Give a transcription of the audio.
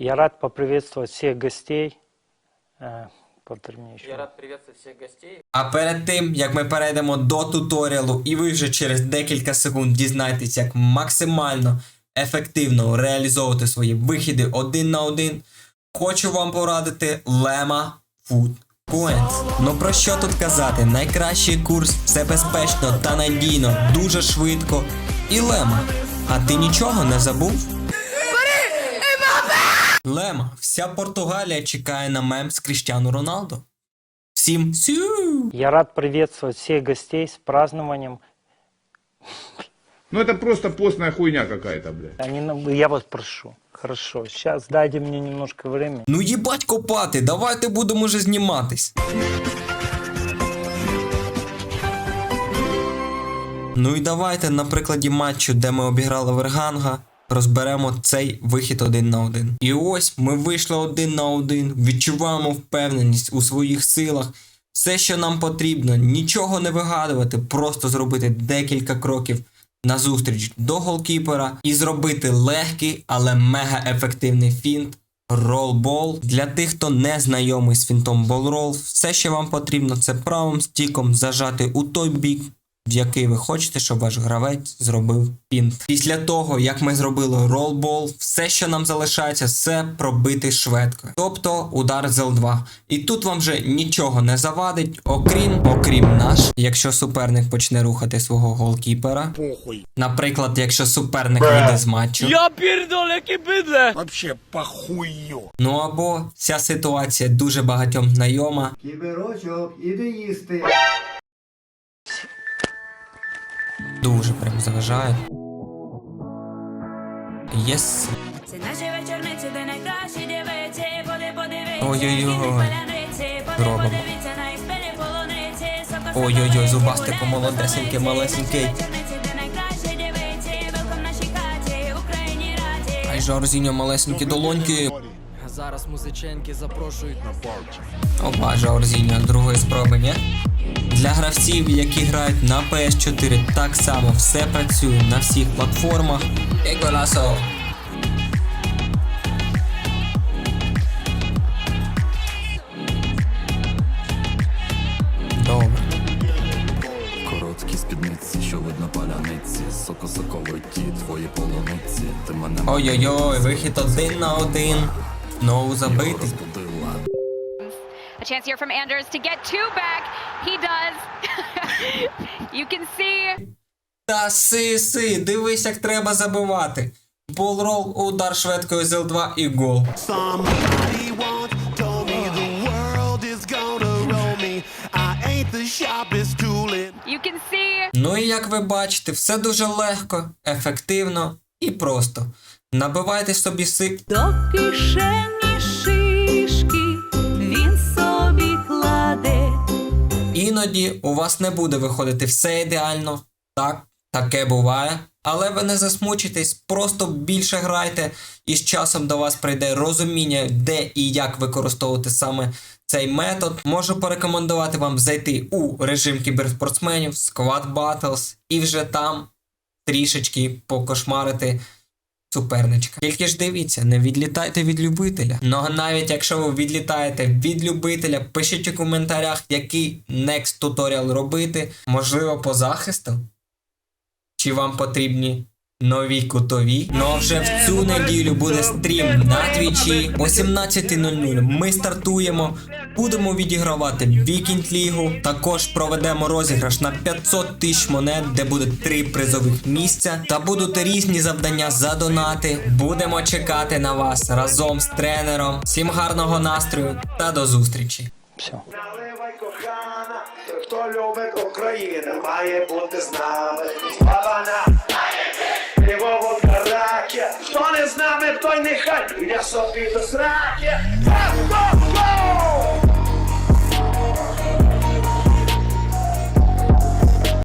Я рад поприветствовать всех гостей. Э. Я рад приветствовать всех гостей. А перед тим, як ми перейдемо до туторіалу, і ви вже через декілька секунд дізнаєтесь, як максимально ефективно реалізовувати свої вихіди один на один, хочу вам порадити Lema Food Coins. Ну про що тут казати? Найкращий курс, все безпечно та надійно, дуже швидко. І Лема. А ти нічого не забув? Лема, вся Португалія чекає на мем з Кріштіану Роналдо. Всім сю! Я рад приветствовать всех гостей с празднованием. Ну это просто постная хуйня какая-то, блядь. Они, нам- я вас прошу. Хорошо, сейчас дайте мне немножко времени. Ну їбать копати, давайте будемо вже зніматись. Ну і давайте на прикладі матчу, де ми обіграли Верганга, розберемо цей вихід один на один. І ось ми вийшли один на один, відчуваємо впевненість у своїх силах. Все, що нам потрібно, нічого не вигадувати, просто зробити декілька кроків назустріч до голкіпера і зробити легкий, але мега ефективний фінт. Ролбол. Для тих, хто не знайомий з фінтом болрол, все, що вам потрібно, це правим стіком зажати у той бік, в який ви хочете, щоб ваш гравець зробив фінт. Після того, як ми зробили ролбол, все, що нам залишається, це пробити шведкою. Тобто удар з L2. І тут вам вже нічого не завадить, окрім, окрім наш, якщо суперник почне рухати свого голкіпера. Похуй. Наприклад, якщо суперник вийде з матчу. Я jakie bydle! Вообще похую. Ну або ця ситуація дуже багатьом знайома. Кіберочок, іди їсти. Дуже прям заважає. Єс. Це наші вечорниці, де найкращі дівиці, поди подивіться, Ой-ой-ой. Спини Ой-ой-ой, зубастику молодесенький, малесенький. Ай жарзіньо малесенькі долоньки. Зараз музиченьки запрошують на парчі. Опа, Жаурзіньо другої спроби, ні? Для гравців, які грають на PS4, так само все працює на всіх платформах. Як. Добре. Короткі спідниці, що видно паляниці, соко-соковиті твої полуниці, ти мене Ой-ой-ой, вихід один на один. Знову забитий. A chance here from Anders to get two back. He does. you can see Та си, си, дивись, як треба забивати. Болрол, удар швидкою з Л2 і гол. Ну і як ви бачите, все дуже легко, ефективно і просто. Набивайте собі сик. До кишені Іноді у вас не буде виходити все ідеально. Так, таке буває. Але ви не засмучитесь, просто більше грайте, і з часом до вас прийде розуміння, де і як використовувати саме цей метод. Можу порекомендувати вам зайти у режим кіберспортсменів, Squad Battles, і вже там трішечки покошмарити суперничка. Тільки ж дивіться, не відлітайте від любителя. Ну а навіть якщо ви відлітаєте від любителя, пишіть у коментарях, який next туторіал робити, можливо, по захисту. Чи вам потрібні нові кутові? Ну а вже в цю неділю буде стрім на твічі о 17.00. Ми стартуємо. Будемо відігравати Вікінд Лігу. Також проведемо розіграш на 500 тисяч монет, де буде три призових місця. Та будуть різні завдання за донати. Будемо чекати на вас разом з тренером. Всім гарного настрою та до зустрічі! Все. Кохана, хто любить Україну, має бути з нами. Бабана, пиво хто не з нами, той нехай, я собі до сраки.